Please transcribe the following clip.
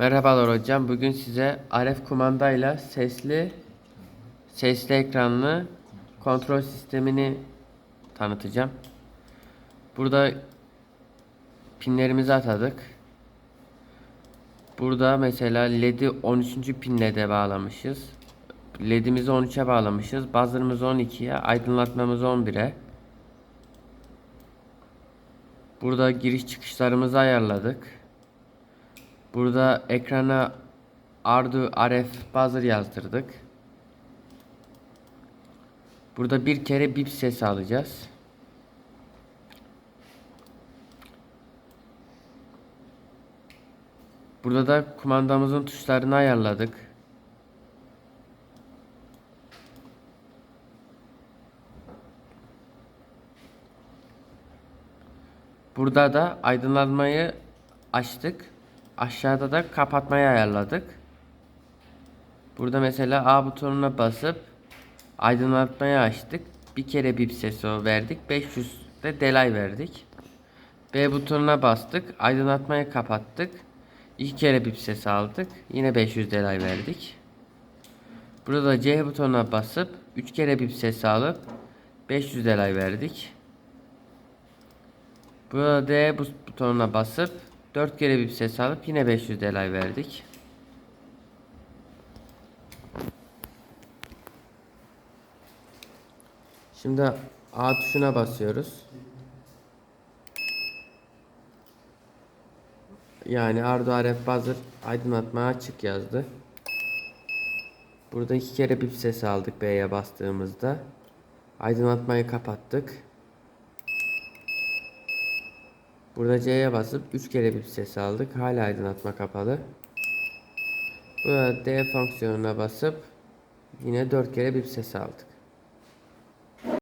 Merhabalar hocam. Bugün size RF kumandayla sesli sesli ekranlı kontrol sistemini tanıtacağım. Burada pinlerimizi atadık. Burada mesela LED'i 13. pinle de bağlamışız. LED'imizi 13'e bağlamışız. Buzzer'ımızı 12'ye, aydınlatmamızı 11'e. Burada giriş çıkışlarımızı ayarladık. Burada ekrana Ardu RF buzzer yazdırdık. Burada bir kere bip sesi alacağız. Burada da kumandamızın tuşlarını ayarladık. Burada da aydınlatmayı açtık. Aşağıda da kapatmayı ayarladık. Burada mesela A butonuna basıp aydınlatmayı açtık. Bir kere bip sesi verdik. 500 de delay verdik. B butonuna bastık. Aydınlatmayı kapattık. İki kere bip sesi aldık. Yine 500 delay verdik. Burada da C butonuna basıp 3 kere bip sesi alıp 500 delay verdik. Burada D butonuna basıp 4 kere bip ses alıp yine 500 delay verdik. Şimdi A tuşuna basıyoruz. Yani Ardu RF Buzzer aydınlatma açık yazdı. Burada iki kere bip sesi aldık B'ye bastığımızda. Aydınlatmayı kapattık. Burada C'ye basıp 3 kere bip sesi aldık. Hala aydınlatma kapalı. Burada D fonksiyonuna basıp yine 4 kere bip sesi aldık.